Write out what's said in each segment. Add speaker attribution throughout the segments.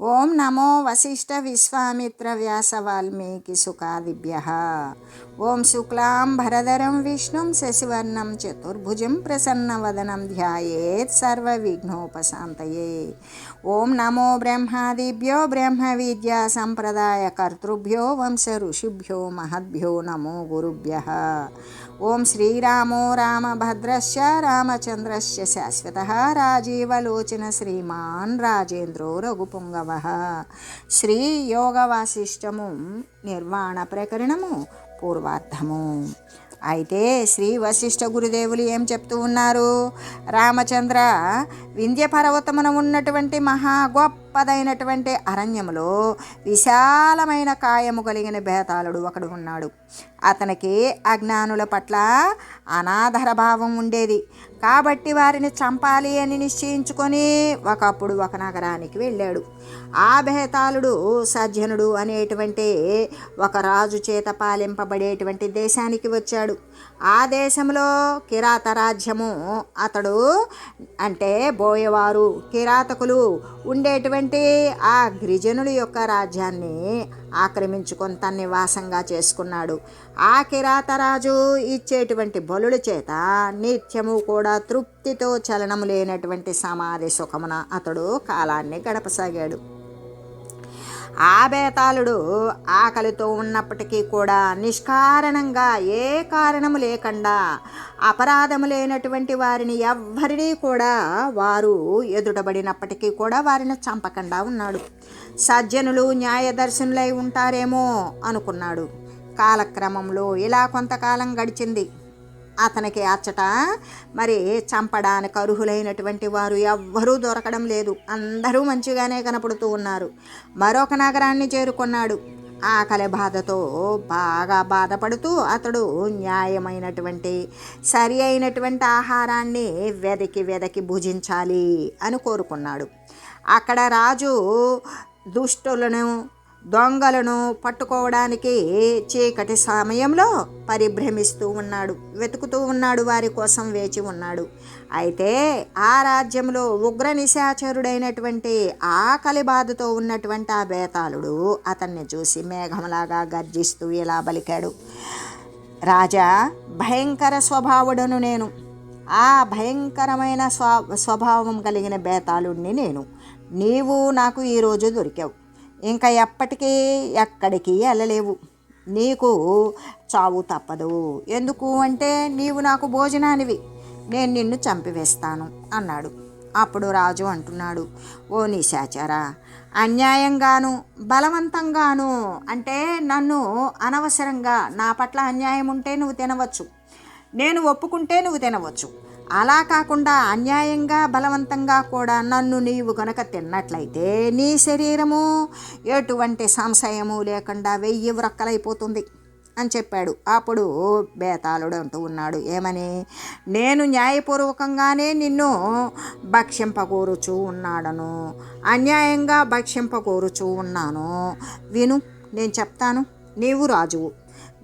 Speaker 1: ఓం నమో వశిష్ఠ విశ్వామిత్ర వ్యాస వాల్మీకి సుఖాదిభ్య ఓం శుక్లాం భరధరం విష్ణుం శశివర్ణం చతుర్భుజం ప్రసన్నవదనం ధ్యాయేత్ సర్వవిఘ్నోపశాంతయే ఓం నమో బ్రహ్మాదిభ్యో బ్రహ్మ విద్యా సంప్రదాయ కర్తృభ్యో వంశ ఋషిభ్యో మహద్భ్యో నమో గురుభ్య ఓం శ్రీరామో రామభద్రశ్చ రామచంద్రశ్చ శాశ్వత రాజీవలోచన శ్రీమాన్ రాజేంద్రో రఘుపుంగవ శ్రీ యోగ వాసిష్టము నిర్వాణ ప్రకరణము పూర్వార్థము అయితే శ్రీ వశిష్ఠ గురుదేవులు ఏం చెప్తూ ఉన్నారు? రామచంద్ర వింధ్య పర్వతమున ఉన్నటువంటి మహా గొప్పదైనటువంటి అరణ్యములో విశాలమైన కాయము కలిగిన బేతాళుడు ఒకడు ఉన్నాడు. అతనికి అజ్ఞానుల పట్ల అనాదర భావం ఉండేది. కాబట్టి వారిని చంపాలి అని నిశ్చయించుకొని ఒకప్పుడు ఒక నగరానికి వెళ్ళాడు. ఆ బేతాళుడు సజ్జనుడు అనేటువంటి ఒక రాజు చేత పాలింపబడేటువంటి దేశానికి వచ్చాడు. ఆ దేశంలో కిరాత రాజ్యము అతడు అంటే బోయవారు కిరాతకులు ఉండేటువంటి ఆ గిరిజనుల యొక్క రాజ్యాన్ని ఆక్రమించుకొని తన నివాసంగా చేసుకున్నాడు. ఆ కిరాతరాజు ఇచ్చేటువంటి బలుల చేత నిత్యము కూడా తృప్తితో చలనము లేనటువంటి సమాధి సుఖమున అతడు కాలాన్ని గడపసాగాడు. ఆ బేతాళుడు ఆకలితో ఉన్నప్పటికీ కూడా నిష్కారణంగా ఏ కారణము లేకుండా అపరాధము లేనటువంటి వారిని ఎవ్వరినీ కూడా వారు ఎదుటబడినప్పటికీ కూడా వారిని చంపకుండా ఉన్నాడు. సజ్జనులు న్యాయదర్శనులై ఉంటారేమో అనుకున్నాడు. కాలక్రమంలో ఇలా కొంతకాలం గడిచింది. అతనికి అచ్చట. మరి చంపడానికి అర్హులైనటువంటి వారు ఎవ్వరూ దొరకడం లేదు. అందరూ మంచిగానే కనపడుతూ ఉన్నారు. మరొక నగరాన్ని చేరుకున్నాడు. ఆకలి బాధతో బాగా బాధపడుతూ అతడు న్యాయమైనటువంటి సరి అయినటువంటి ఆహారాన్ని వెదకి వెదకి భుజించాలి అని కోరుకున్నాడు. అక్కడ రాజు దుష్టులను దొంగలను పట్టుకోవడానికి చీకటి సమయంలో పరిభ్రమిస్తూ ఉన్నాడు వెతుకుతూ ఉన్నాడు వారి కోసం వేచి ఉన్నాడు. అయితే ఆ రాజ్యంలో ఉగ్ర నిశాచరుడైనటువంటి ఆకలి బాధతో ఉన్నటువంటి ఆ బేతాళుడు అతన్ని చూసి మేఘంలాగా గర్జిస్తూ ఇలా బలికాడు రాజా భయంకర స్వభావుడను నేను. ఆ భయంకరమైన స్వ స్వభావం కలిగిన బేతాళుడిని నేను. నీవు నాకు ఈరోజు దొరికావు. ఇంకా ఎప్పటికీ ఎక్కడికి వెళ్ళలేవు. నీకు చావు తప్పదు. ఎందుకు అంటే నీవు నాకు భోజనానివి. నేను నిన్ను చంపివేస్తాను అన్నాడు. అప్పుడు రాజు అంటున్నాడు ఓ నిశాచారా అన్యాయంగాను బలవంతంగాను అంటే నన్ను అనవసరంగా నా పట్ల అన్యాయం ఉంటే నువ్వు తినవచ్చు. నేను ఒప్పుకుంటే నువ్వు తినవచ్చు. అలా కాకుండా అన్యాయంగా బలవంతంగా కూడా నన్ను నీవు గనక తిన్నట్లయితే నీ శరీరము ఎటువంటి సంశయము లేకుండా వెయ్యి వ్రక్కలైపోతుంది అని చెప్పాడు. అప్పుడు బేతాళుడు అంటూ ఉన్నాడు ఏమని? నేను న్యాయపూర్వకంగానే నిన్ను భక్షింపకూరుచూ ఉన్నాడను. అన్యాయంగా భక్షింపకూరుచూ ఉన్నాను. విను నేను చెప్తాను నీవు రాజువు.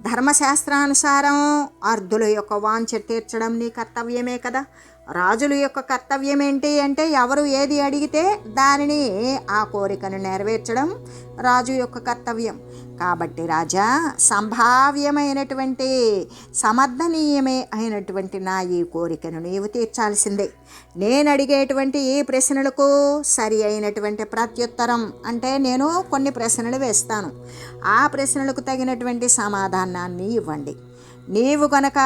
Speaker 1: ధర్మశాస్త్రానుసారం అర్ధుల యొక్క వాంఛ తీర్చడం నీ కర్తవ్యమే కదా. రాజుల యొక్క కర్తవ్యం ఏంటి అంటే ఎవరు ఏది అడిగితే దానిని ఆ కోరికను నెరవేర్చడం రాజు యొక్క కర్తవ్యం. కాబట్టి రాజా సంభావ్యమైనటువంటి సమర్థనీయమే అయినటువంటి నా ఈ కోరికను నీవు తీర్చాల్సిందే. నేను అడిగేటువంటి ఈ ప్రశ్నలకు సరి అయినటువంటి ప్రత్యుత్తరం అంటే నేను కొన్ని ప్రశ్నలు వేస్తాను. ఆ ప్రశ్నలకు తగినటువంటి సమాధానాన్ని ఇవ్వండి. నీవు కనుక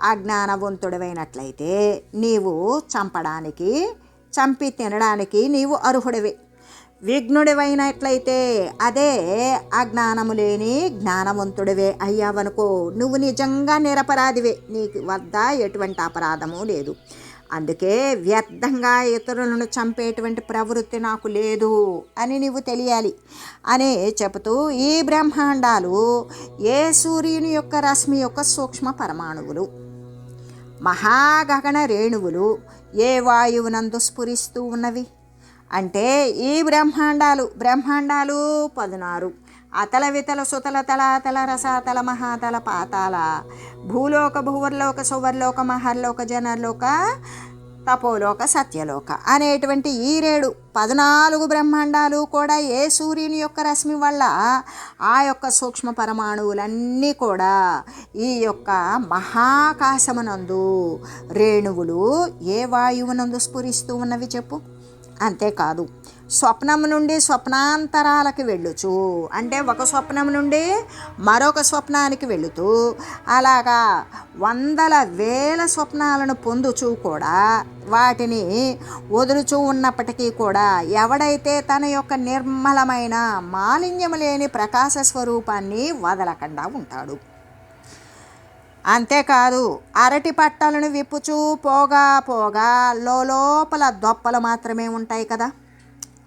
Speaker 1: అజ్ఞానవంతుడవైనట్లయితే నీవు చంపడానికి చంపి తినడానికి నీవు అర్హుడివి. విఘ్నుడివైనట్లయితే అదే అజ్ఞానము లేని జ్ఞానవంతుడివే అయ్యావనుకో. నువ్వు నిజంగా నిరపరాధివే. నీకు వద్ద ఎటువంటి అపరాధము లేదు. అందుకే వ్యర్థంగా ఇతరులను చంపేటువంటి ప్రవృత్తి నాకు లేదు అని నీవు తెలియాలి. అని చెబుతూ ఈ బ్రహ్మాండాలు ఏ సూర్యుని యొక్క రశ్మి యొక్క సూక్ష్మ పరమాణువులు మహాగగన రేణువులు ఏ వాయువునందు స్ఫురిస్తూ ఉన్నవి? అంటే ఈ బ్రహ్మాండాలు బ్రహ్మాండాలు పదునారు. అతల వితల సుతల తలాతల రసాతల మహాతల పాతాల భూలోక భూవర్లోక సువర్లోక మహర్లోక జనర్లోక తపోలోక సత్యలోక అనేటువంటి ఈ రేడు పద్నాలుగు బ్రహ్మాండాలు కూడా ఏ సూర్యుని యొక్క రశ్మి వల్ల ఆ యొక్క సూక్ష్మ పరమాణువులన్నీ కూడా ఈ యొక్క మహాకాశమునందు రేణువులు ఏ వాయువునందు స్ఫురిస్తూ ఉన్నవి చెప్పు? అంతేకాదు. స్వప్నం నుండి స్వప్నాంతరాలకు వెళ్ళుచు. అంటే ఒక స్వప్నం నుండి మరొక స్వప్నానికి వెళుతూ అలాగా వందల వేల స్వప్నాలను పొందుచూ కూడా వాటిని వదులుచూ ఉన్నప్పటికీ కూడా ఎవడైతే తన యొక్క నిర్మలమైన మాలిన్యము లేని ప్రకాశ స్వరూపాన్ని వదలకుండా ఉంటాడు. అంతేకాదు అరటి పట్టలను విప్పుచూ పోగా పోగా లోపల దొప్పలు మాత్రమే ఉంటాయి కదా.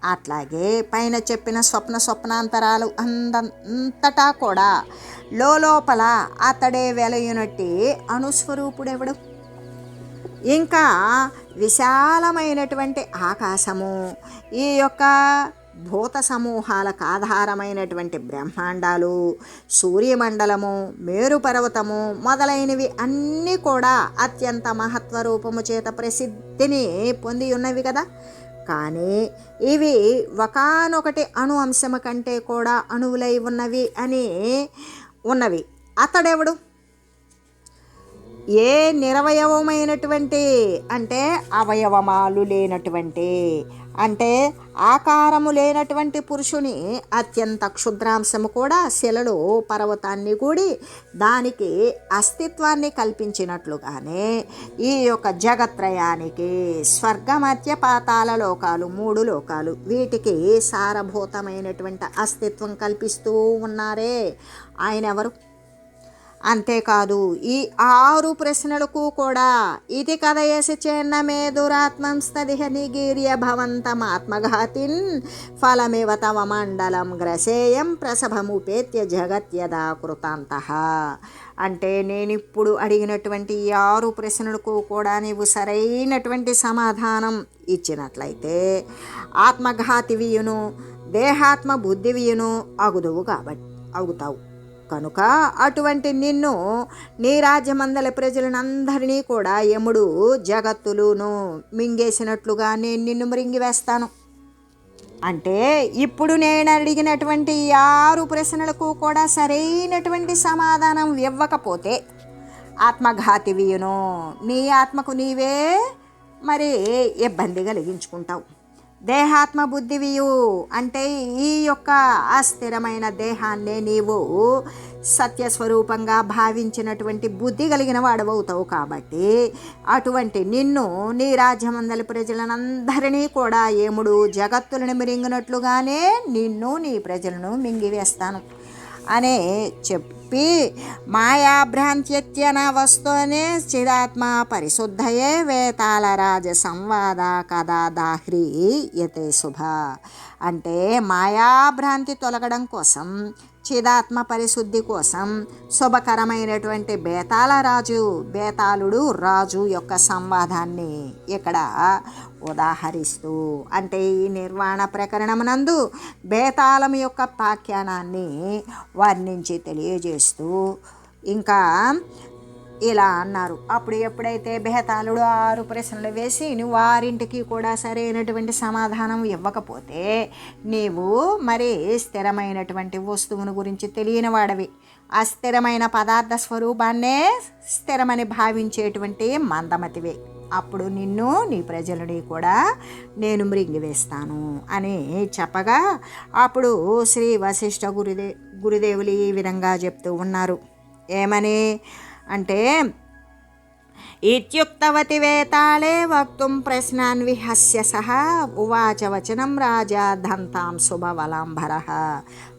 Speaker 1: అట్లాగే పైన చెప్పిన స్వప్న స్వప్నాంతరాలు అందంతటా కూడా లోపల అతడే వెలయునట్టి అణుస్వరూపుడెవడు ఇంకా విశాలమైనటువంటి ఆకాశము ఈ యొక్క భూత సమూహాలకు ఆధారమైనటువంటి బ్రహ్మాండాలు సూర్యమండలము మేరుపర్వతము మొదలైనవి అన్నీ కూడా అత్యంత మహత్వరూపము చేత ప్రసిద్ధిని పొంది ఉన్నవి కదా? కానీ ఇవి ఒకనొకటి అణు అంశము కంటే కూడా అణువులై ఉన్నవి అని ఉన్నవి. అతడెవడు? ఏ నిరవయవమైనటువంటి అంటే అవయవమాలు లేనటువంటి అంటే ఆకారము లేనటువంటి పురుషుని అత్యంత క్షుద్రాంశము కూడా శిలలు పర్వతాన్ని కూడి దానికి అస్తిత్వాన్ని కల్పించినట్లుగానే ఈ యొక్క జగత్రయానికి స్వర్గమధ్య పాతాల లోకాలు మూడు లోకాలు వీటికి సారభూతమైనటువంటి అస్తిత్వం కల్పిస్తూ ఉన్నారే. ఆయన ఎవరు? అంతేకాదు ఈ ఆరు ప్రశ్నలకు కూడా ఇది కథయసి చేన్నమే దురాత్మం స్తదిహ నిగీర్య భవంతం ఆత్మఘాతిన్ ఫలమివ తవ మండలం గ్రసేయం ప్రసభముపేత్య జగత్యదా కృతాంత. అంటే నేను ఇప్పుడు అడిగినటువంటి ఈ ఆరు ప్రశ్నలకు కూడా నీవు సరైనటువంటి సమాధానం ఇచ్చినట్లయితే ఆత్మఘాతివియును దేహాత్మ బుద్ధివియును అగుదువు కాబట్టి అగుతావు. కనుక అటువంటి నిన్ను నీ రాజ్యమందల ప్రజలనందరినీ కూడా యముడు జగత్తులును మింగేసినట్లుగా నేను నిన్ను మృంగివేస్తాను అంటే ఇప్పుడు నేను అడిగినటువంటి ఆరు ప్రశ్నలకు కూడా సరైనటువంటి సమాధానం ఇవ్వకపోతే ఆత్మఘాతివియును నీ ఆత్మకు నీవే మరి ఇబ్బంది కలిగించుకుంటావు. దేహాత్మ బుద్ధివియు అంటే ఈ యొక్క అస్థిరమైన దేహాన్నే నీవు సత్యస్వరూపంగా భావించినటువంటి బుద్ధి కలిగిన వాడవవుతావు కాబట్టి అటువంటి నిన్ను నీ రాజ్యమందలి ప్రజలనందరినీ కూడా ఏముడు జగత్తులను మిరింగినట్లుగానే నిన్ను నీ ప్రజలను మింగివేస్తాను. అనే చెప్పి మాయాభ్రాంత్యత్యన వస్తునే చిదాత్మ పరిశుద్ధయే వేతాల రాజ సంవాద కదా దాహ్రీ యతే శుభ. అంటే మాయాభ్రాంతి తొలగడం కోసం చిదాత్మ పరిశుద్ధి కోసం శుభకరమైనటువంటి బేతాల రాజు బేతాళుడు రాజు యొక్క సంవాదాన్ని ఇక్కడ ఉదాహరిస్తూ అంటే ఈ నిర్వాణ ప్రకరణమునందు బేతాళం యొక్క పాఖ్యానాన్ని వర్ణించి తెలియజేస్తూ ఇంకా ఇలా అన్నారు. అప్పుడు ఎప్పుడైతే బెహతాళుడు ఆరు ప్రశ్నలు వేసి నువ్వు వారింటికి కూడా సరైనటువంటి సమాధానం ఇవ్వకపోతే నీవు మరి స్థిరమైనటువంటి వస్తువును గురించి తెలియనివాడవి అస్థిరమైన పదార్థ స్వరూపాన్నే స్థిరమని భావించేటువంటి మందమతివే. అప్పుడు నిన్ను నీ ప్రజలని కూడా నేను మృంగివేస్తాను అని చెప్పగా అప్పుడు శ్రీ వశిష్ఠ గురుదే గురుదేవులు ఈ విధంగా చెప్తూ ఉన్నారు. ఏమని? అంటే ఇత్యుక్తవతి వేతాళే వక్తుం ప్రశ్నాన్ విహస్య సహ ఉవాచ వచనం రాజా దంతాం శుభవలాంబర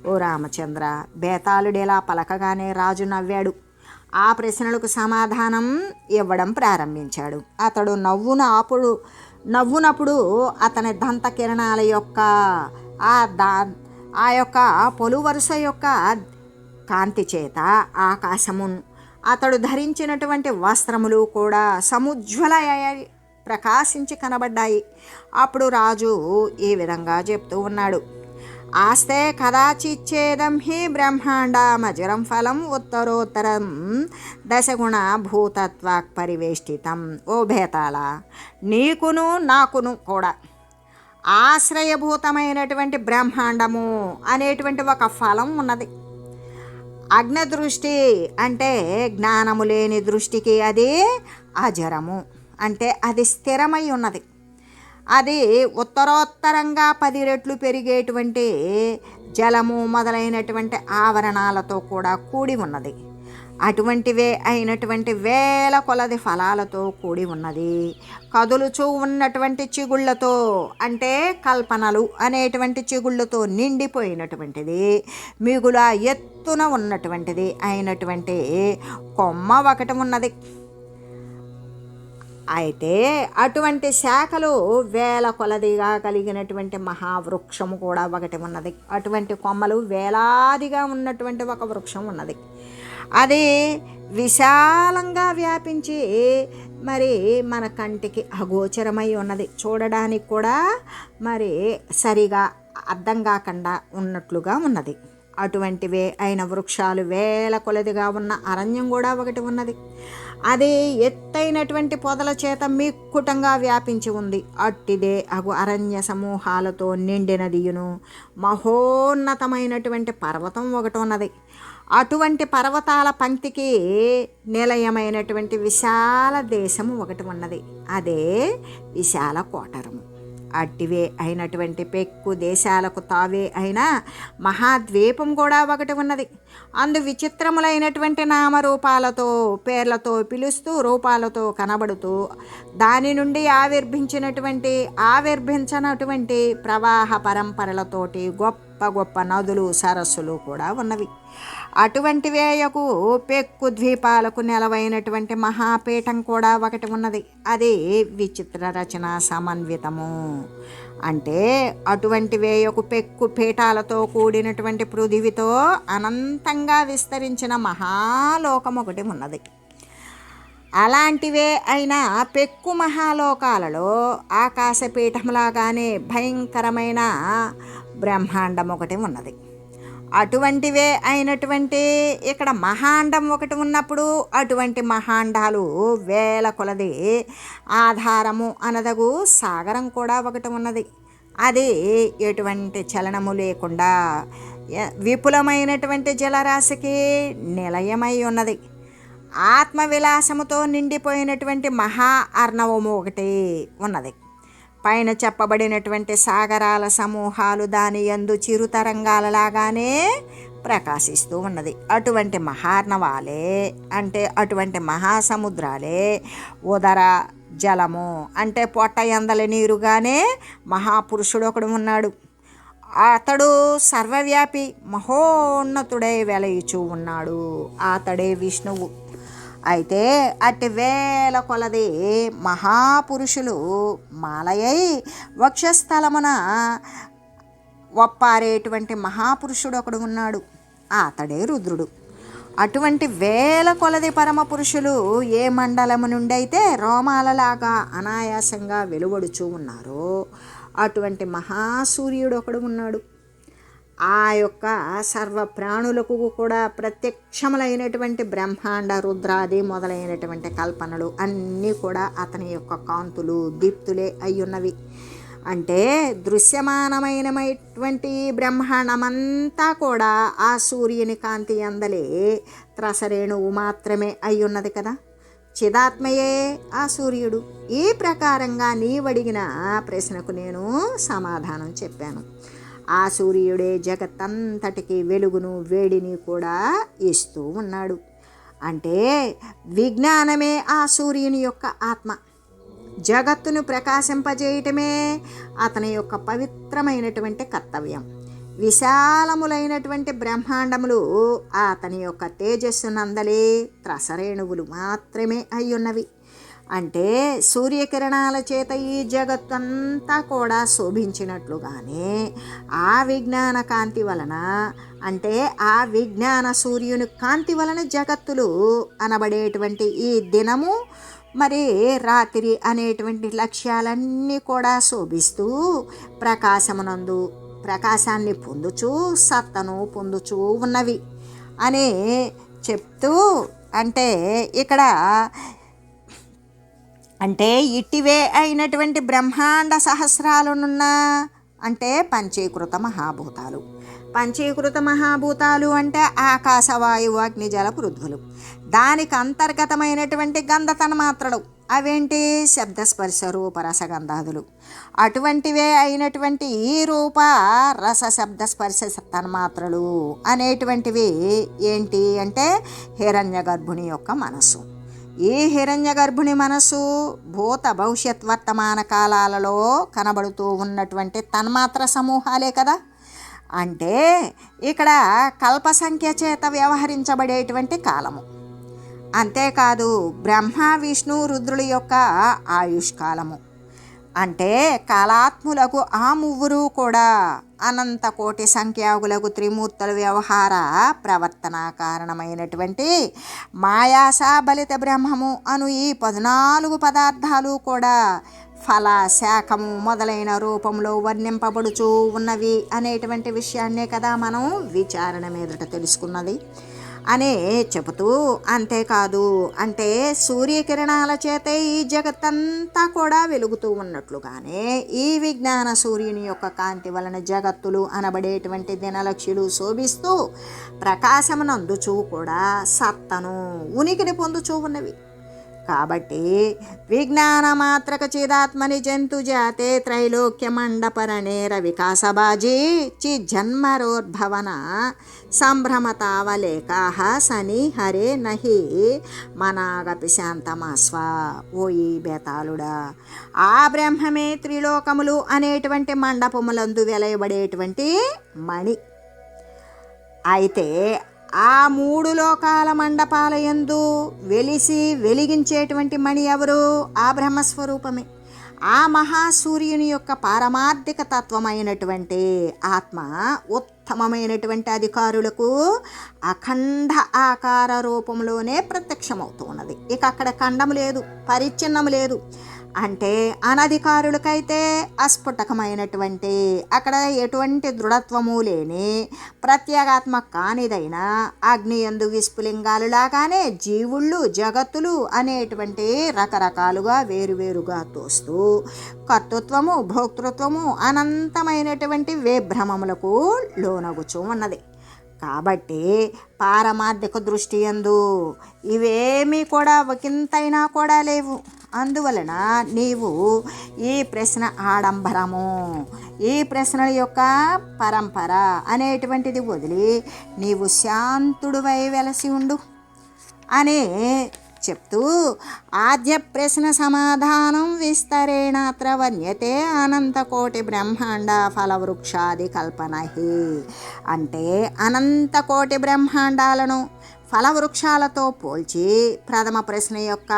Speaker 1: ఓ రామచంద్ర బేతాళుడేలా పలకగానే రాజు నవ్వాడు. ఆ ప్రశ్నలకు సమాధానం ఇవ్వడం ప్రారంభించాడు. అతడు నవ్వున అప్పుడు నవ్వునప్పుడు అతని దంత కిరణాల యొక్క ఆ దా ఆ యొక్క పొలు వరుస యొక్క కాంతి చేత ఆకాశమును అతడు ధరించినటువంటి వస్త్రములు కూడా సముజ్వలయ్యాయి ప్రకాశించి కనబడ్డాయి. అప్పుడు రాజు ఈ విధంగా చెప్తూ ఉన్నాడు. ఆస్తే కదాచిచ్చేదం హి బ్రహ్మాండమజరం ఫలం ఉత్తరోత్తరం దశగుణ భూతత్వాక్ పరివేష్టితం. ఓ భేతాల నీకును నాకును కూడా ఆశ్రయభూతమైనటువంటి బ్రహ్మాండము అనేటువంటి ఒక ఫలం ఉన్నది. అగ్నదృష్టి అంటే జ్ఞానము లేని దృష్టికి అది అజరము అంటే అది స్థిరమై ఉన్నది. అది ఉత్తరోత్తరంగా పది రెట్లు పెరిగేటువంటి జలము మొదలైనటువంటి ఆవరణాలతో కూడా కూడి ఉన్నది. అటువంటివే అయినటువంటి వేల కొలది ఫలాలతో కూడి ఉన్నది. కదులుచూ ఉన్నటువంటి చిగుళ్ళతో అంటే కల్పనలు అనేటువంటి చిగుళ్ళతో నిండిపోయినటువంటిది. మిగుల ఎత్తున ఉన్నటువంటిది అయినటువంటి కొమ్మ ఒకటి ఉన్నది. అయితే అటువంటి శాఖలు వేల కొలదిగా కలిగినటువంటి మహావృక్షము కూడా ఒకటి ఉన్నది. అటువంటి కొమ్మలు వేలాదిగా ఉన్నటువంటి ఒక వృక్షం ఉన్నది. అది విశాలంగా వ్యాపించి మరి మన కంటికి అగోచరమై ఉన్నది. చూడడానికి కూడా మరి సరిగా అర్థం కాకుండా ఉన్నట్లుగా ఉన్నది. అటువంటివే అయిన వృక్షాలు వేల కొలదిగా ఉన్న అరణ్యం కూడా ఒకటి ఉన్నది. అది ఎత్తైనటువంటి పొదల చేత మిక్కుటంగా వ్యాపించి ఉంది. అట్టిదే అగు అరణ్య సమూహాలతో నిండినదియును. మహోన్నతమైనటువంటి పర్వతం ఒకటి ఉన్నది. అటువంటి పర్వతాల పంక్తికి నిలయమైనటువంటి విశాల దేశము ఒకటి ఉన్నది. అదే విశాల కోటరము. అట్టివే అయినటువంటి పెక్కు దేశాలకు తావే అయిన మహాద్వీపం కూడా ఒకటి ఉన్నది. అందు విచిత్రములైనటువంటి నామరూపాలతో పేర్లతో పిలుస్తూ రూపాలతో కనబడుతూ దాని నుండి ఆవిర్భించినటువంటి ఆవిర్భించినటువంటి ప్రవాహ పరంపరలతోటి గొప్ప గొప్ప నదులు సరస్సులు కూడా ఉన్నవి. అటువంటి వేయకు పెక్కు ద్వీపాలకు నెలవైనటువంటి మహాపీఠం కూడా ఒకటి ఉన్నది. అది విచిత్ర రచన సమన్వితము. అంటే అటువంటి వేయకు పెక్కు పీఠాలతో కూడినటువంటి పృథివితో అనంతంగా విస్తరించిన మహాలోకం ఒకటి ఉన్నది. అలాంటివే అయినా పెక్కు మహాలోకాలలో ఆకాశపీఠంలాగానే భయంకరమైన బ్రహ్మాండం ఒకటి ఉన్నది. అటువంటివే అయినటువంటి ఇక్కడ మహాండం ఒకటి ఉన్నప్పుడు అటువంటి మహాండాలు వేల కొలది ఆధారము అనదగు సాగరం కూడా ఒకటి ఉన్నది. అది ఎటువంటి చలనము లేకుండా విపులమైనటువంటి జలరాశికి నిలయమై ఉన్నది. ఆత్మవిలాసముతో నిండిపోయినటువంటి మహా అర్ణవము ఒకటి ఉన్నది. పైన చెప్పబడినటువంటి సాగరాల సమూహాలు దాని యందు చిరుతరంగాలలాగానే ప్రకాశిస్తూ ఉన్నది. అటువంటి మహార్ణవాలే అంటే అటువంటి మహాసముద్రాలే ఉదర జలము అంటే పొట్ట ఎందల నీరుగానే మహాపురుషుడు ఒకడు ఉన్నాడు. అతడు సర్వవ్యాపి మహోన్నతుడై వెలయిచూ ఉన్నాడు. అతడే విష్ణువు. అయితే అట్టి వేల కొలది మహాపురుషులు మాలయై వక్షస్థలమున ఒప్పారేటువంటి మహాపురుషుడు ఒకడు ఉన్నాడు. అతడే రుద్రుడు. అటువంటి వేల కొలది పరమ పురుషులు ఏ మండలము నుండి అయితే రోమాలలాగా అనాయాసంగా వెలువడుచూ ఉన్నారో అటువంటి మహాసూర్యుడు ఒకడు ఉన్నాడు. ఆ యొక్క సర్వ ప్రాణులకు కూడా ప్రత్యక్షములైనటువంటి బ్రహ్మాండ రుద్రాది మొదలైనటువంటి కల్పనలు అన్నీ కూడా అతని యొక్క కాంతులు దీప్తులే అయ్యున్నవి. అంటే దృశ్యమానమైనటువంటి బ్రహ్మాండమంతా కూడా ఆ సూర్యుని కాంతి అందలే. త్రసరేణువు మాత్రమే అయ్యున్నది కదా. చిదాత్మయే ఆ సూర్యుడు. ఈ ప్రకారంగా నీవడిగిన ప్రశ్నకు నేను సమాధానం చెప్పాను. ఆ సూర్యుడే జగత్తంతటికి వెలుగును వేడిని కూడా ఇస్తూ ఉన్నాడు. అంటే విజ్ఞానమే ఆ సూర్యుని యొక్క ఆత్మ. జగత్తును ప్రకాశింపజేయటమే అతని యొక్క పవిత్రమైనటువంటి కర్తవ్యం. విశాలములైనటువంటి బ్రహ్మాండములు అతని యొక్క తేజస్సునందలే త్రసరేణువులు మాత్రమే అయ్యున్నవి. అంటే సూర్యకిరణాల చేత ఈ జగత్తంతా కూడా శోభించినట్లుగానే ఆ విజ్ఞాన కాంతి వలన అంటే ఆ విజ్ఞాన సూర్యుని కాంతి వలన జగత్తులు అనబడేటువంటి ఈ దినము మరి రాత్రి అనేటువంటి లక్ష్యాలన్నీ కూడా శోభిస్తూ ప్రకాశమునందు ప్రకాశాన్ని పొందుచూ సత్తను పొందుచూ ఉన్నవి అని చెప్తూ అంటే ఇక్కడ అంటే ఇట్టివే అయినటువంటి బ్రహ్మాండ సహస్రాలునున్న అంటే పంచీకృత మహాభూతాలు. పంచీకృత మహాభూతాలు అంటే ఆకాశ వాయువు అగ్ని జల పృథ్వులు దానికి అంతర్గతమైనటువంటి గంధ తన్మాత్రలు అవేంటి? శబ్దస్పర్శ రూప రసగంధాదులు. అటువంటివే అయినటువంటి ఈ రూప రస శబ్ద స్పర్శ తన్మాత్రలు అనేటువంటివి ఏంటి? అంటే హిరణ్య గర్భుని యొక్క మనస్సు. ఈ హిరణ్య గర్భుని మనస్సు భూత భవిష్యత్ వర్తమాన కాలాలలో కనబడుతూ ఉన్నటువంటి తన్మాత్ర సమూహాలే కదా? అంటే ఇక్కడ కల్ప సంఖ్య చేత వ్యవహరించబడేటువంటి కాలము. అంతేకాదు బ్రహ్మ విష్ణు రుద్రుల యొక్క ఆయుష్కాలము. అంటే కాలాత్ములకు ఆ మువ్వురు కూడా అనంత కోటి సంఖ్యాకులకు త్రిమూర్తుల వ్యవహార ప్రవర్తన కారణమైనటువంటి మాయాస బలిత బ్రహ్మము అను ఈ పద్నాలుగు పదార్థాలు కూడా ఫల శాఖము మొదలైన రూపంలో వర్ణింపబడుచూ ఉన్నవి అనేటువంటి విషయాన్నే కదా మనం విచారణ మీదట తెలుసుకున్నది. అనే చెబుతూ అంతేకాదు అంటే సూర్యకిరణాల చేతే ఈ జగత్తంతా కూడా వెలుగుతూ ఉన్నట్లుగానే ఈ విజ్ఞాన సూర్యుని యొక్క కాంతి వలన జగత్తులు అనబడేటువంటి దినలక్ష్యులు శోభిస్తూ ప్రకాశమునందుచూ కూడా సత్తను ఉనికిని పొందుచూ ఉన్నవి. కాబట్టి విజ్ఞాన మాత్రక చిదాత్మని జంతు జాతే త్రైలోక్య మండపరణేర వికాసబాజీ చి జన్మరోద్భవన సంభ్రమతావలేకాహ సని హరే నహి మనాగపి శాంతమాస్వ ఓ ఈ బేతాళుడా. ఆ బ్రహ్మమే త్రిలోకములు అనేటువంటి మండపములందు వెలయబడేటువంటి మణి. అయితే ఆ మూడు లోకాల మండపాల ఎందు వెలిసి వెలిగించేటువంటి మణి ఎవరు? ఆ బ్రహ్మస్వరూపమే. ఆ మహాసూర్యుని యొక్క పారమార్థిక తత్వమైనటువంటి ఆత్మ ఉత్తమమైనటువంటి అధికారులకు అఖండ ఆకార రూపంలోనే ప్రత్యక్షమవుతూ ఉన్నది ఇక అక్కడ ఖండము లేదు పరిచ్ఛిన్నము లేదు. అంటే అనధికారులకైతే అస్ఫుటకమైనటువంటి అక్కడ ఎటువంటి దృఢత్వము లేని ప్రత్యేగాత్మ కానిదైన అగ్నియందు విస్ఫులింగాలు లాగానే జీవుళ్ళు జగత్తులు అనేటువంటి రకరకాలుగా వేరువేరుగా తోస్తూ కర్తృత్వము భోక్తృత్వము అనంతమైనటువంటి వేభ్రమములకు లోనగుచూ ఉన్నది. కాబట్టి పారమార్థిక దృష్టి ఎందు ఇవేమీ కూడా ఒకంతైనా కూడా లేవు. అందువలన నీవు ఈ ప్రశ్న ఆడంబరము. ఈ ప్రశ్నల యొక్క పరంపర అనేటువంటిది వదిలి నీవు శాంతుడువై వెలసి ఉండు అని చెప్తూ ఆద్య ప్రశ్న సమాధానం విస్తరేణాత్ర వన్యతే అనంతకోటి బ్రహ్మాండ ఫలవృక్షాది కల్పనహి. అంటే అనంతకోటి బ్రహ్మాండాలను ఫలవృక్షాలతో పోల్చి ప్రథమ ప్రశ్న యొక్క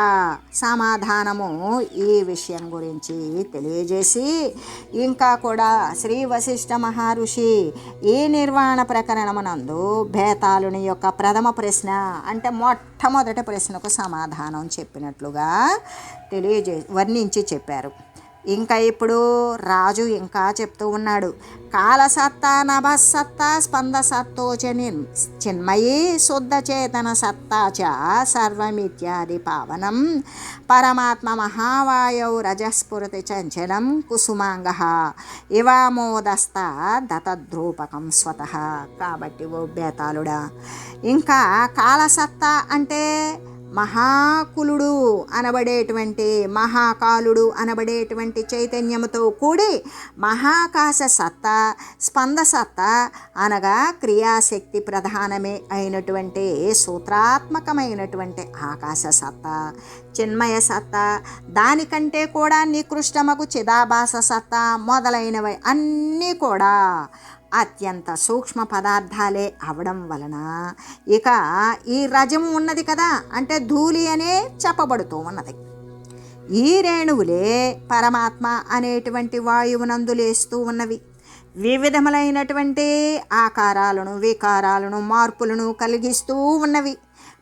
Speaker 1: సమాధానము ఈ విషయం గురించి తెలియజేసి ఇంకా కూడా శ్రీ వశిష్ఠ మహర్షి ఈ నిర్వాణ ప్రకరణమునందు భేతాళుని యొక్క ప్రథమ ప్రశ్న అంటే మొట్టమొదటి ప్రశ్నకు సమాధానం చెప్పినట్లుగా తెలియజే వర్ణించి చెప్పారు. ఇంకా ఇప్పుడు రాజు ఇంకా చెప్తూ ఉన్నాడు. కాలసత్తా నభసత్తా స్పందసత్తో చిన్మయీ శుద్ధ చేతన సత్తా చ సర్వమిత్యాది పావనం. పరమాత్మ మహావాయౌ రజస్ఫురతి చంచలం కుసుమాంగ. ఇవామోదస్త దతద్రూపకం స్వత. కాబట్టి ఓ బేతాళుడా. ఇంకా కాలసత్తా అంటే మహాకులుడు అనబడేటువంటి మహాకాలుడు అనబడేటువంటి చైతన్యముతో కూడి మహాకాశ సత్తా స్పంద సత్తా అనగా క్రియాశక్తి ప్రధానమే అయినటువంటి సూత్రాత్మకమైనటువంటి ఆకాశ సత్తా చిన్మయ సత్తా దానికంటే కూడా నికృష్టమకు చిదాభాస సత్తా మొదలైనవి అన్నీ కూడా అత్యంత సూక్ష్మ పదార్థాలే అవడం వలన ఇక ఈ రజము ఉన్నది కదా అంటే ధూళి అనే చెప్పబడుతూ ఉన్నది. ఈ రేణువులే పరమాత్మ అనేటువంటి వాయువునందు లేస్తూ ఉన్నవి. వివిధములైనటువంటి ఆకారాలను వికారాలను మార్పులను కలిగిస్తూ ఉన్నవి.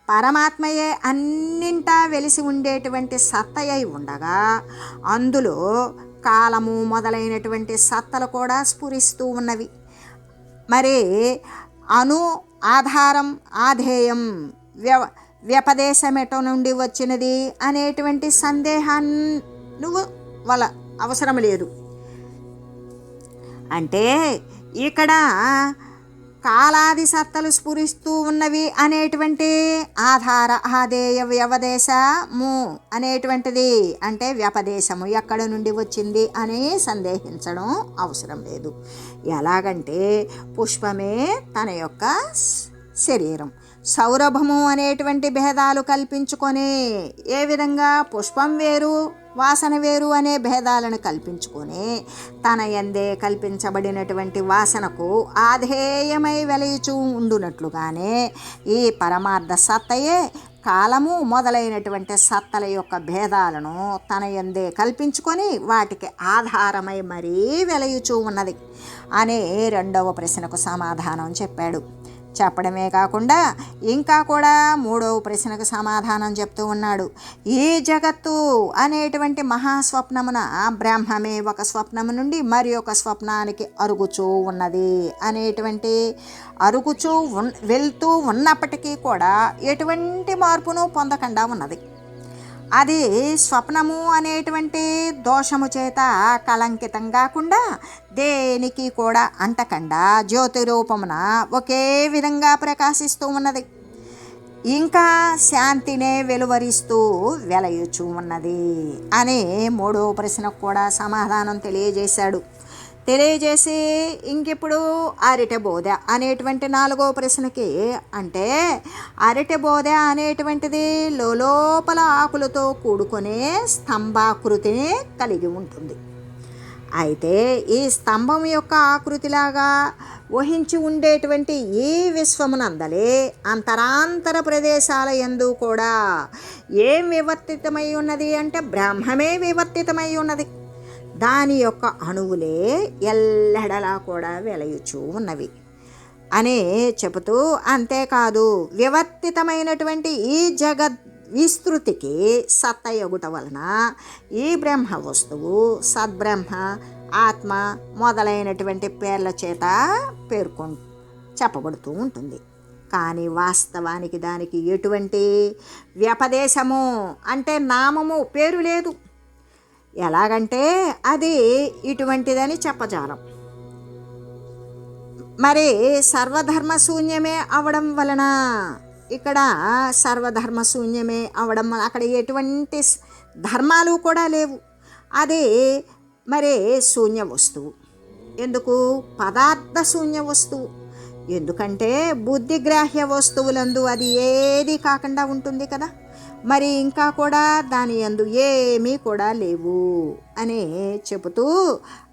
Speaker 1: పరమాత్మయే అన్నింటా వెలిసి ఉండేటువంటి సత్తయ్య ఉండగా అందులో కాలము మొదలైనటువంటి సత్తలు కూడా స్ఫురిస్తూ ఉన్నవి. మరి అను ఆధారం ఆధేయం వ్యవ వ్యపదేశమెట నుండి వచ్చినది అనేటువంటి సందేహాన్ని నువ్వు వాళ్ళ అవసరం లేదు. అంటే ఇక్కడ కాలాది సత్తలు స్ఫురిస్తూ ఉన్నవి అనేటువంటి ఆధార ఆదేయ వ్యవదేశము అనేటువంటిది అంటే వ్యపదేశము ఎక్కడ నుండి వచ్చింది అని సందేహించడం అవసరం లేదు. ఎలాగంటే పుష్పమే తన యొక్క శరీరం. సౌరభము అనేటువంటి భేదాలు కల్పించుకొని ఏ విధంగా పుష్పం వేరు? వాసన వేరు అనే భేదాలను కల్పించుకొని తన ఎందే కల్పించబడినటువంటి వాసనకు ఆధేయమై వెలయుచూ ఉండునట్లుగానే ఈ పరమార్థ సత్తయే కాలము మొదలైనటువంటి సత్తల యొక్క భేదాలను తన ఎందే కల్పించుకొని వాటికి ఆధారమై మరీ వెలయుచూ ఉన్నది. అనే రెండవ ప్రశ్నకు సమాధానం చెప్పాడు. చెప్పడమే కాకుండా ఇంకా కూడా మూడవ ప్రశ్నకు సమాధానం చెప్తూ ఉన్నాడు. ఈ జగత్తు అనేటువంటి మహాస్వప్నమున బ్రహ్మమే ఒక స్వప్నము నుండి మరి ఒక స్వప్నానికి అరుగుచూ ఉన్నది అనేటువంటి అరుగుచూ ఉన్ వెళ్తూ ఉన్నప్పటికీ కూడా ఎటువంటి మార్పును పొందకుండా ఉన్నది. అది స్వప్నము అనేటువంటి దోషము చేత కలంకితం కాకుండా దేనికి కూడా అంటకుండా. జ్యోతి రూపమున ఒకే విధంగా ప్రకాశిస్తూ ఉన్నది. ఇంకా శాంతినే వెలువరిస్తూ వెలయుచూ ఉన్నది. అనే మూడో ప్రశ్నకు కూడా సమాధానం తెలియజేశాడు. తెలియజేసి ఇంకిప్పుడు అరటి బోధ అనేటువంటి నాలుగో ప్రశ్నకి అంటే అరటి బోధ అనేటువంటిది లోపల ఆకులతో కూడుకునే స్తంభాకృతిని కలిగి ఉంటుంది. అయితే ఈ స్తంభం యొక్క ఆకృతిలాగా వహించి ఉండేటువంటి ఈ విశ్వమునందలే అంతరాంతర ప్రదేశాల ఎందు కూడా ఏం వివర్తితమై ఉన్నది అంటే బ్రహ్మమే వివర్తితమై ఉన్నది. దాని యొక్క అణువులే ఎల్లెడలా కూడా వెలయుచూ ఉన్నవి. అని చెబుతూ అంతేకాదు వివర్తితమైనటువంటి ఈ జగత్ విస్తృతికి సత్తయొగుట వలన ఈ బ్రహ్మ వస్తువు సద్బ్రహ్మ ఆత్మ మొదలైనటువంటి పేర్ల చేత పేర్కొ చెప్పబడుతూ ఉంటుంది. కానీ వాస్తవానికి దానికి ఎటువంటి వ్యపదేశము అంటే నామము పేరు లేదు. ఎలాగంటే అది ఇటువంటిదని చెప్పజాలం. మరి సర్వధర్మ శూన్యమే అవడం వలన ఇక్కడ సర్వధర్మ శూన్యమే అవడం వలన అక్కడ ఎటువంటి ధర్మాలు కూడా లేవు. అది మరి శూన్య వస్తువు. ఎందుకు? పదార్థ శూన్య వస్తువు. ఎందుకంటే బుద్ధిగ్రాహ్య వస్తువులందు అది ఏది కాకుండా ఉంటుంది కదా. మరి ఇంకా కూడా దాని యందు ఏమీ కూడా లేవు అని చెబుతూ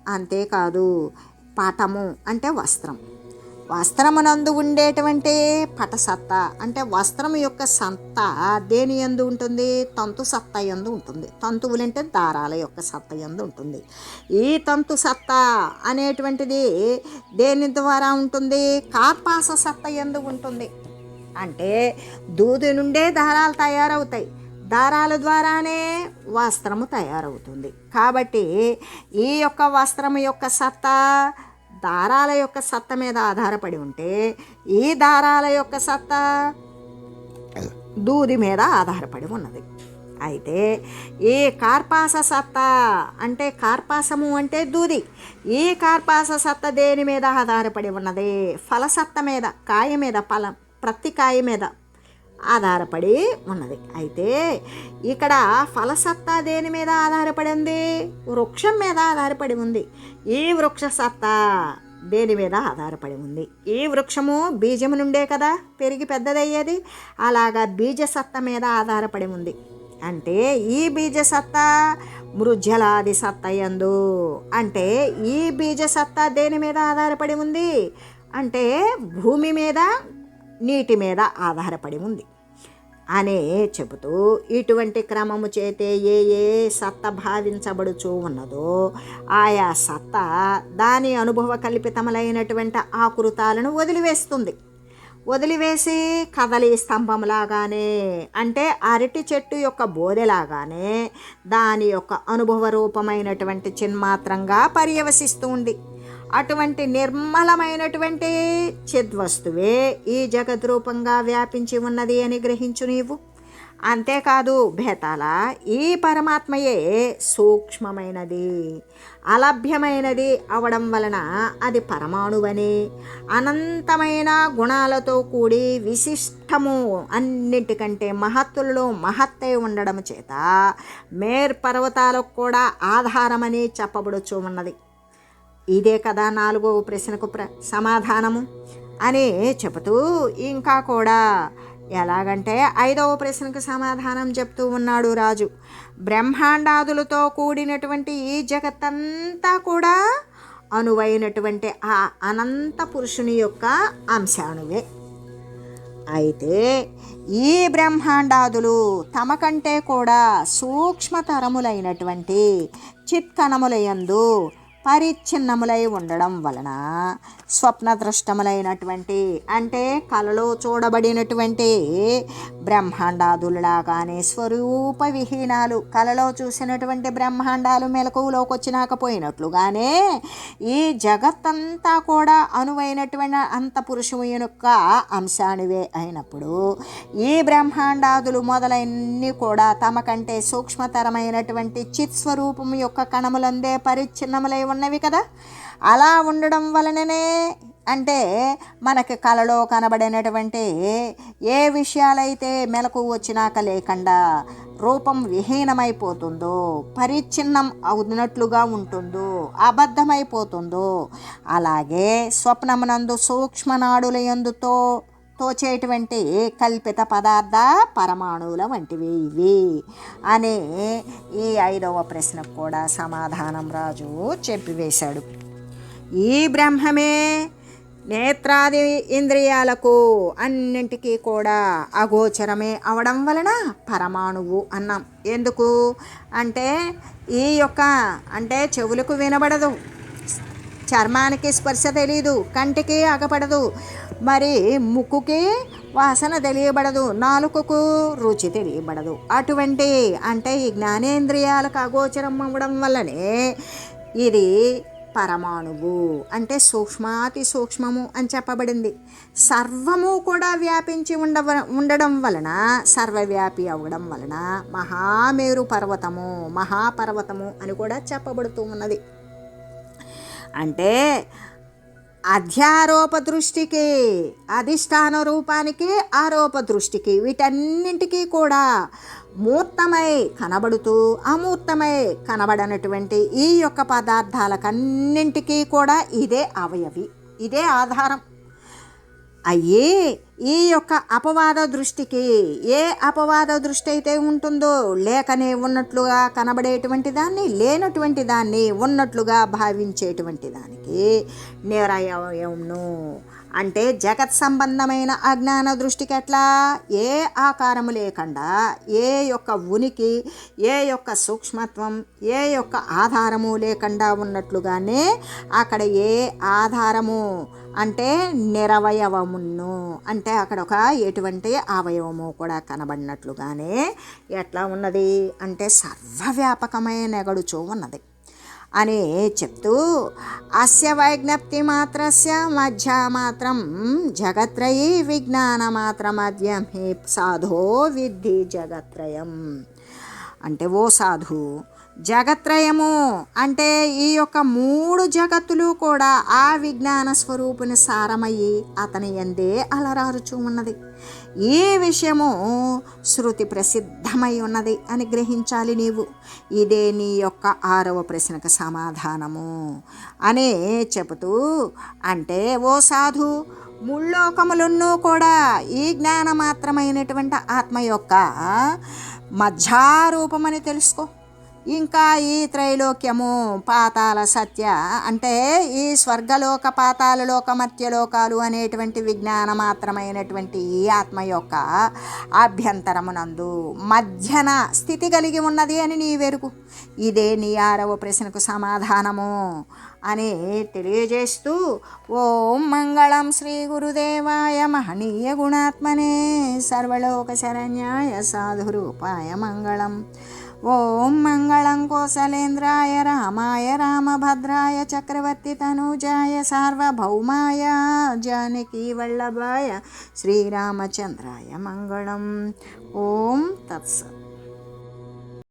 Speaker 1: అంతేకాదు పటము అంటే వస్త్రం. వస్త్రమునందు ఉండేటువంటి పటసత్త అంటే వస్త్రం యొక్క సత్త దేని యందు ఉంటుంది? తంతు సత్త యందు ఉంటుంది. తంతువులంటే దారాల యొక్క సత్త యందు ఉంటుంది. ఈ తంతు సత్త అనేటువంటిది దేని ద్వారా ఉంటుంది? కార్పాస సత్త యందు ఉంటుంది. అంటే దూది నుండే దారాలు తయారవుతాయి. దారాల ద్వారానే వస్త్రము తయారవుతుంది. కాబట్టి ఈ యొక్క వస్త్రము యొక్క సత్తా దారాల యొక్క సత్త మీద ఆధారపడి ఉంటే ఈ దారాల యొక్క సత్తా దూది మీద ఆధారపడి ఉన్నది. అయితే ఈ కార్పాస సత్త అంటే కార్పాసము అంటే దూది. ఈ కార్పాస సత్త దేని మీద ఆధారపడి ఉన్నది? ఫలసత్త మీద కాయ మీద ఫలం. ప్రతి కాయ మీద ఆధారపడి ఉన్నది. అయితే ఇక్కడ ఫలసత్తా దేని మీద ఆధారపడి ఉంది? వృక్షం మీద ఆధారపడి ఉంది. ఈ వృక్ష సత్తా దేని మీద ఆధారపడి ఉంది? ఈ వృక్షము బీజము నుండే కదా పెరిగి పెద్దదయ్యేది. అలాగా బీజసత్త మీద ఆధారపడి ఉంది. అంటే ఈ బీజ సత్తా మృజ్జలాది యందు. అంటే ఈ బీజసత్తా దేని మీద ఆధారపడి ఉంది? అంటే భూమి మీద నీటి మీద ఆధారపడి ఉంది. అనే చెబుతూ ఇటువంటి క్రమము చేతే ఏ ఏ సత్త భావించబడుచూ ఉన్నదో ఆయా సత్త దాని అనుభవ కల్పితములైనటువంటి ఆకృతాలను వదిలివేస్తుంది. వదిలివేసి కదలి స్తంభంలాగానే అంటే అరటి చెట్టు యొక్క బోధెలాగానే దాని యొక్క అనుభవ రూపమైనటువంటి చిన్మాత్రంగా పర్యవసిస్తూ ఉంది. అటువంటి నిర్మలమైనటువంటి చిద్వస్తువే ఈ జగద్రూపంగా వ్యాపించి ఉన్నది అని గ్రహించు నీవు. అంతేకాదు భేతాల ఈ పరమాత్మయే సూక్ష్మమైనది అలభ్యమైనది అవడం వలన అది పరమాణువని. అనంతమైన గుణాలతో కూడి విశిష్టము అన్నిటికంటే మహత్తులలో మహత్తై ఉండడం చేత మేర్ పర్వతాలకు కూడా ఆధారమని చెప్పబడుచు ఉన్నది. ఇదే కదా నాలుగవ ప్రశ్నకు ప్ర సమాధానము? అని చెబుతూ ఇంకా కూడా ఎలాగంటే ఐదవ ప్రశ్నకు సమాధానం చెప్తూ ఉన్నాడు రాజు. బ్రహ్మాండాదులతో కూడినటువంటి ఈ జగత్తంతా కూడా అనువైనటువంటి ఆ అనంత పురుషుని యొక్క అంశానువే. అయితే ఈ బ్రహ్మాండాదులు తమ కంటే కూడా సూక్ష్మతరములైనటువంటి చిత్కణములయందు పరిచ్ఛిన్నములై ఉండడం వలన స్వప్నదృష్టములైనటువంటి అంటే కలలో చూడబడినటువంటి బ్రహ్మాండాదులలాగానే స్వరూప విహీనాలు. కలలో చూసినటువంటి బ్రహ్మాండాలు మెలకువలోకి వచ్చినాక పోయినట్లుగానే ఈ జగత్తంతా కూడా అనువైనటువంటి అంత పురుషము యొక్క అంశానివే అయినప్పుడు ఈ బ్రహ్మాండాదులు మొదలైనవి కూడా తమ కంటే సూక్ష్మతరమైనటువంటి చిత్ స్వరూపం యొక్క కణములందే పరిచ్ఛిన్నములై ఉన్నవి కదా. అలా ఉండడం వలననే అంటే మనకి కలలో కనబడినటువంటి ఏ విషయాలైతే మెలకు వచ్చినాక లేకుండా రూపం విహీనమైపోతుందో పరిచ్ఛిన్నం అవునట్లుగా ఉంటుందో అబద్ధమైపోతుందో అలాగే స్వప్నమునందు సూక్ష్మనాడుల ఎందుతో తోచేటువంటి కల్పిత పదార్థ పరమాణువుల వంటివి ఇవి. అనే ఈ ఐదవ ప్రశ్నకు కూడా సమాధానం రాజు చెప్పివేశాడు. ఈ బ్రహ్మమే నేత్రాది ఇంద్రియాలకు అన్నింటికీ కూడా అగోచరమే అవడం వలన పరమాణువు అన్నాం. ఎందుకు? అంటే ఈ యొక్క అంటే చెవులకు వినబడదు. చర్మానికి స్పర్శ తెలియదు కంటికి అగపడదు మరి ముక్కుకి వాసన తెలియబడదు. నాలుకకు రుచి తెలియబడదు. అటువంటి అంటే ఈ జ్ఞానేంద్రియాలకు అగోచరం అవ్వడం వల్లనే ఇది పరమాణువు అంటే సూక్ష్మాతి సూక్ష్మము అని చెప్పబడింది. సర్వము కూడా వ్యాపించి ఉండవ ఉండడం వలన సర్వవ్యాపి అవ్వడం వలన మహామేరు పర్వతము మహాపర్వతము అని కూడా చెప్పబడుతూ ఉన్నది. అంటే అధ్యారోప దృష్టికి అధిష్టాన రూపానికి ఆరోప దృష్టికి వీటన్నింటికీ కూడా మూర్తమై కనబడుతూ అమూర్తమై కనబడనటువంటి ఈ యొక్క పదార్థాలకన్నింటికీ కూడా ఇదే అవయవి ఇదే ఆధారం. అయ్యి ఈ యొక్క అపవాద దృష్టికి ఏ అపవాద దృష్టి అయితే ఉంటుందో లేకనే ఉన్నట్లుగా కనబడేటువంటి దాన్ని లేనటువంటి దాన్ని ఉన్నట్లుగా భావించేటువంటి దానికి నిరయవయంను అంటే జగత్ సంబంధమైన అజ్ఞాన దృష్టికి ఎట్లా? ఏ ఆకారము లేకుండా ఏ యొక్క ఉనికి ఏ యొక్క సూక్ష్మత్వం ఏ యొక్క ఆధారము లేకుండా ఉన్నట్లుగానే అక్కడ ఏ ఆధారము అంటే నిరవయవమును. అంటే అంటే అక్కడ ఒక ఎటువంటి అవయవము కూడా కనబడినట్లుగానే ఎట్లా ఉన్నది? అంటే సర్వవ్యాపకమైన నెగడుచూ ఉన్నది. అని చెప్తూ అస్య వైజ్ఞప్తి మాత్రస్య మధ్య మాత్రం జగత్రయీ విజ్ఞాన మాత్రమద్యం హి సాధో విద్ధి జగత్రయం. అంటే ఓ సాధు జగత్రయము అంటే ఈ యొక్క మూడు జగత్తులు కూడా ఆ విజ్ఞాన స్వరూపుని సారమయ్యి అతని ఎందే అలరారుచూ ఉన్నది ఈ విషయము శృతి ప్రసిద్ధమై ఉన్నది అని గ్రహించాలి నీవు. ఇదే నీ యొక్క ఆరవ ప్రశ్నకు సమాధానము అనే చెబుతూ అంటే ఓ సాధు ముల్లోకములను కూడా ఈ జ్ఞానమాత్రమైనటువంటి ఆత్మ యొక్క మధ్యారూపమని తెలుసుకో. ఇంకా ఈ త్రైలోక్యము పాతాల సత్య అంటే ఈ స్వర్గలోక పాతాలలోక మత్యలోకాలు అనేటువంటి విజ్ఞాన మాత్రమైనటువంటి ఈ ఆత్మ యొక్క ఆభ్యంతరమునందు మధ్యన స్థితి కలిగి ఉన్నది అని నీ వెరుకు. ఇదే నీ ఆరవ ప్రశ్నకు సమాధానము అని తెలియజేస్తూ ఓం మంగళం శ్రీ గురుదేవాయ మహనీయ గుణాత్మనే సర్వలోక శరణ్యాయ సాధురూపాయ మంగళం. ॐ मङ्गलङ्कोसलेन्द्राय रामाय रामभद्राय चक्रवर्तितनुजाय सार्वभौमाय जानकीवल्लभाय श्रीरामचन्द्राय मङ्गलम् ॐ तत्सत्